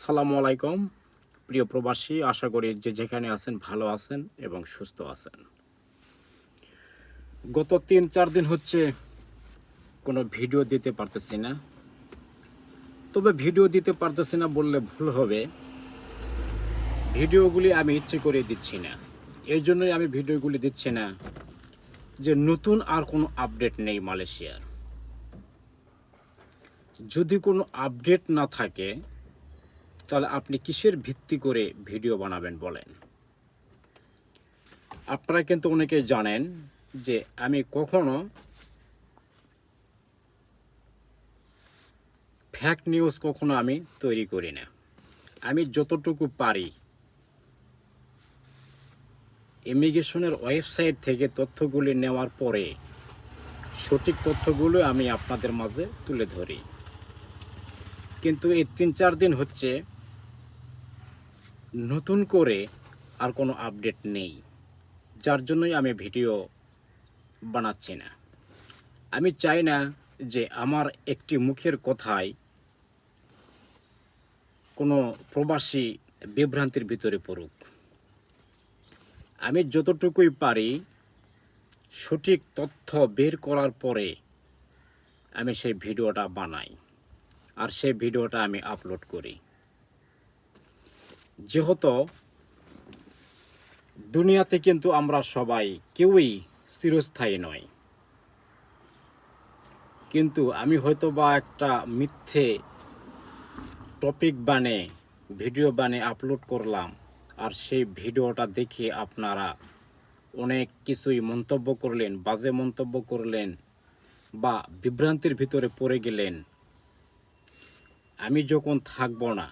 সালামু আলাইকুম, প্রিয় প্রবাসী। আশা করি যে যেখানে আছেন ভালো আছেন এবং সুস্থ আছেন। গত তিন, চার দিন হচ্ছে কোনো ভিডিও দিতে পারতেছি না। তবে ভিডিও দিতে পারতেছি না বললে ভুল হবে। ভিডিওগুলি আমি ইচ্ছে করে দিচ্ছি না। এই জন্যই আমি ভিডিওগুলি দিচ্ছি না যে নতুন আর কোনো আপডেট নেই মালয়েশিয়ার। যদি কোনো আপডেট না থাকে তাহলে আপনি কিসের ভিত্তি করে ভিডিও বানাবেন বলেন? আপনারা কিন্তু অনেকে জানেন যে আমি কখনো ফ্যাক নিউজ কখনো আমি তৈরি করি না। আমি যতটুকু পারি ইমিগ্রেশনের ওয়েবসাইট থেকে তথ্যগুলি নেওয়ার পরে সঠিক তথ্যগুলো আমি আপনাদের মাঝে তুলে ধরি। কিন্তু এই তিন চার দিন হচ্ছে নতুন করে আর কোনো আপডেট নেই। যার জন্যই আমি ভিডিও বানাচ্ছি না। আমি চাই না যে আমার একটি মুখের কথায় কোনো প্রবাসী বিভ্রান্তির ভিতরে পড়ুক। আমি যতটুকুই পারি সঠিক তথ্য বের করার পরে আমি সেই ভিডিওটা বানাই। আর সেই ভিডিওটা আমি আপলোড করি। যেহেতু দুনিয়াতে কিন্তু আমরা সবাই কেউই চিরস্থায়ী নয় কিন্তু আমি হয়তো বা একটা মিথ্যে টপিক বানে ভিডিও বানে আপলোড করলাম, আর সেই ভিডিওটা দেখে আপনারা অনেক কিছুই মন্তব্য করলেন, বাজে মন্তব্য করলেন, বা বিভ্রান্তির ভিতরে পড়ে গেলেন। আমি যখন থাকব না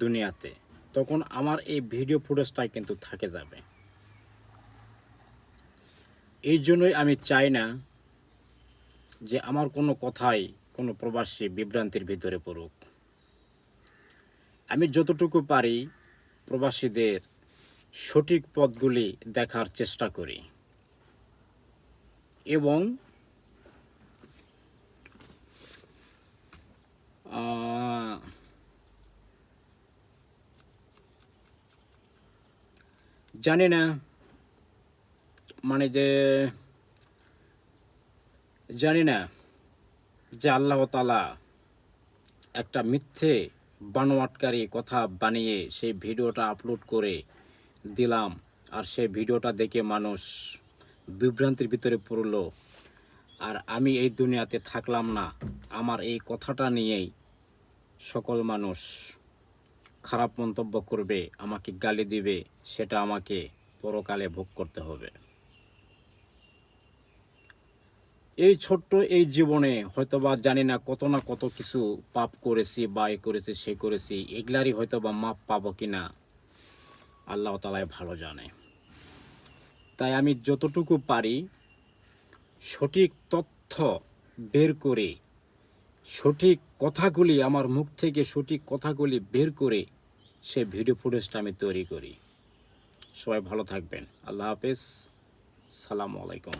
দুনিয়াতে তখন আমার এই ভিডিও ফুটেজটাই কিন্তু থাকে যাবে। এই জন্যই আমি চাই না যে আমার কোনো কথাই কোনো প্রবাসী বিভ্রান্তির ভিতরে পড়ুক। আমি যতটুকু পারি প্রবাসীদের সঠিক পথগুলি দেখার চেষ্টা করি। এবং জানি না। মানে যে, জানি না যে আল্লাহ তালা একটা মিথ্যে, বানোয়াটকারী কথা বানিয়ে সেই ভিডিওটা আপলোড করে দিলাম আর সেই ভিডিওটা দেখে মানুষ বিভ্রান্তির ভিতরে পড়ল। আর আমি এই দুনিয়াতে থাকলাম না। আমার এই কথাটা নিয়েই সকল মানুষ খারাপ মন্তব্য করবে, আমাকে গালি দিবে, সেটা আমাকে পরকালে ভোগ করতে হবে। এই ছোট্ট এই জীবনে হয়তোবা জানি না কত না কত কিছু পাপ করেছি, বা এ করেছি, সে করেছি, এগুলারই হয়তো বা মাপ পাবো কি না আল্লাহ তালায় ভালো জানে। তাই আমি যতটুকু পারি সঠিক তথ্য বের করে, সঠিক কথাগুলি আমার মুখ থেকে সঠিক কথাগুলি বের করে সে ভিডিও ফুটেজটা আমি তৈরি করি। সবাই ভালো থাকবেন। আল্লাহ হাফেজ। সালামু আলাইকুম।